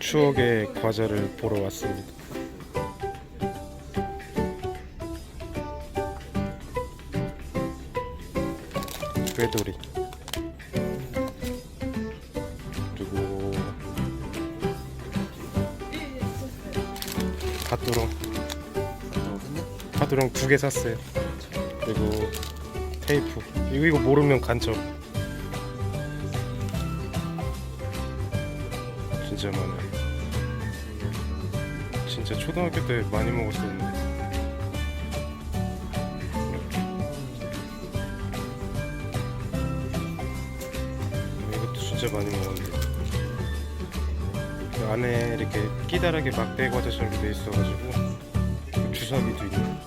추억의 과자를 보러 왔습니다. 꾀돌이. 그리고 핫도롱. 핫도롱 두개 샀어요. 그리고 테이프. 이거 이거 모르면 간첩 진짜 많아요. 진짜 초등학교 때 많이 먹었었는데. 이것도 진짜 많이 먹었는데 그 안에 이렇게 끼다랗게 막대 과자처럼 돼 있어가지고 그 주사기도 있네.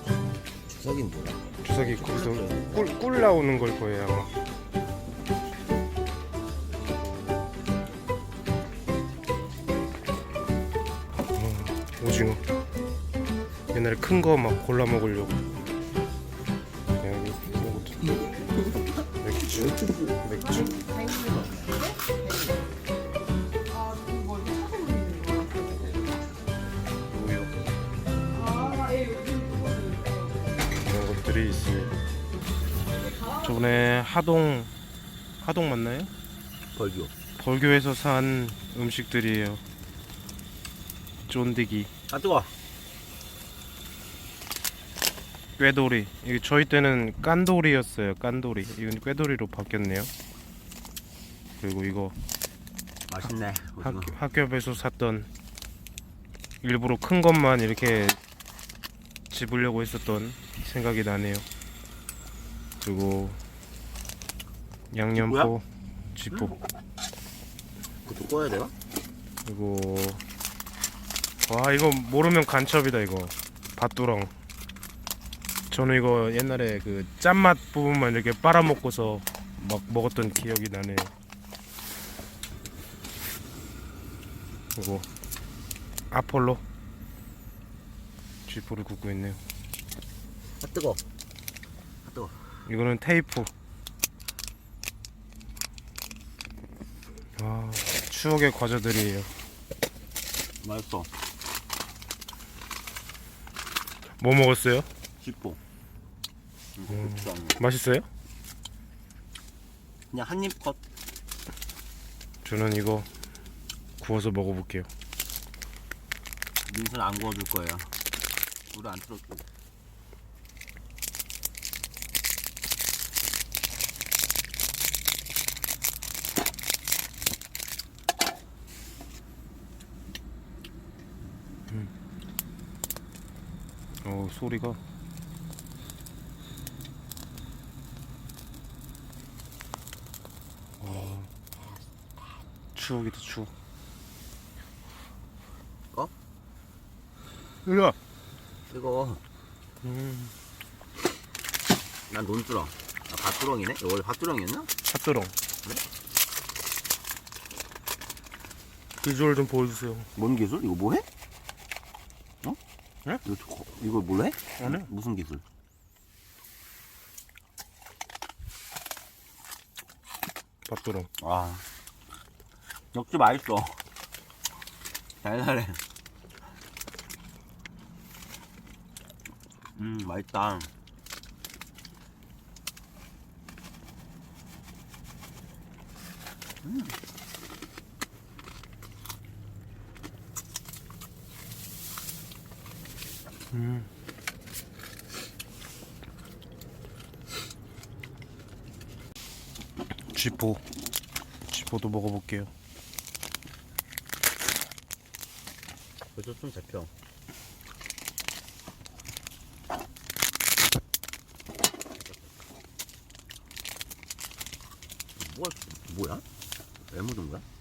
주석인 뭐야? 주사기 거기서 꿀, 꿀 나오는 걸 거예요 아마 오징어 옛날에 큰 거 막 골라 먹으려고. 여기 이런 것도 맥주? 맥주? 이런 것들이 있어요. 저번에 하동 하동 맞나요? 벌교. 벌교에서 산 음식들이에요 쫀디기 아 뜨거. 꾀돌이 이게 저희 때는 깐돌이였어요 깐돌이 이건 꾀돌이로 바뀌었네요 그리고 이거 맛있네. 학, 오징어. 학교에서 샀던 일부러 큰 것만 이렇게 집으려고 했었던 생각이 나네요 그리고 양념포 지포 그것도 꺼야 돼요? 그리고 와 이거 모르면 간첩이다 이거. 밭두렁. 저는 이거 옛날에 그 짠맛 부분만 이렇게 빨아먹고서 막 먹었던 기억이 나네요 그리고 아폴로? 쥐포를 굽고 있네요. 아 뜨거. 아 뜨거. 이거는 테이프. 아 추억의 과자들이에요. 맛있어. 뭐 먹었어요? 음. 고추 안 넣어. 맛있어요? 그냥 한입 컷. 저는 이거 구워서 먹어볼게요. 민수는 안 구워줄 거예요. 물을 안 틀어줘. 어 소리가 와 추억이다 추억. 꺼? 으아. 뜨거. 음 난 논두렁. 아 밭두렁이네. 이거 원래 밭두렁이었나? 핫도롱. 비주얼 좀 보여주세요. 뭔 기술? 이거 뭐 해? 어? 네? 이거 저- 이거 해? 안 해. 무슨 기술? 핫도롱. 아 역시 맛있어 달달해 음 맛있다 음. 쥐포. 쥐포도 먹어볼게요. 벌써 좀 잡혀 뭐야 뭐야? 왜 묻은 거야?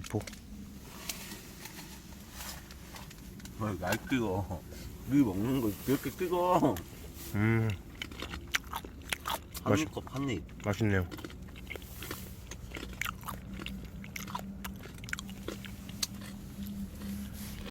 쥐포. 왜날 뜨거 네 먹는 거 이렇게 뜨거 음 한입 컵 한입 맛있네요.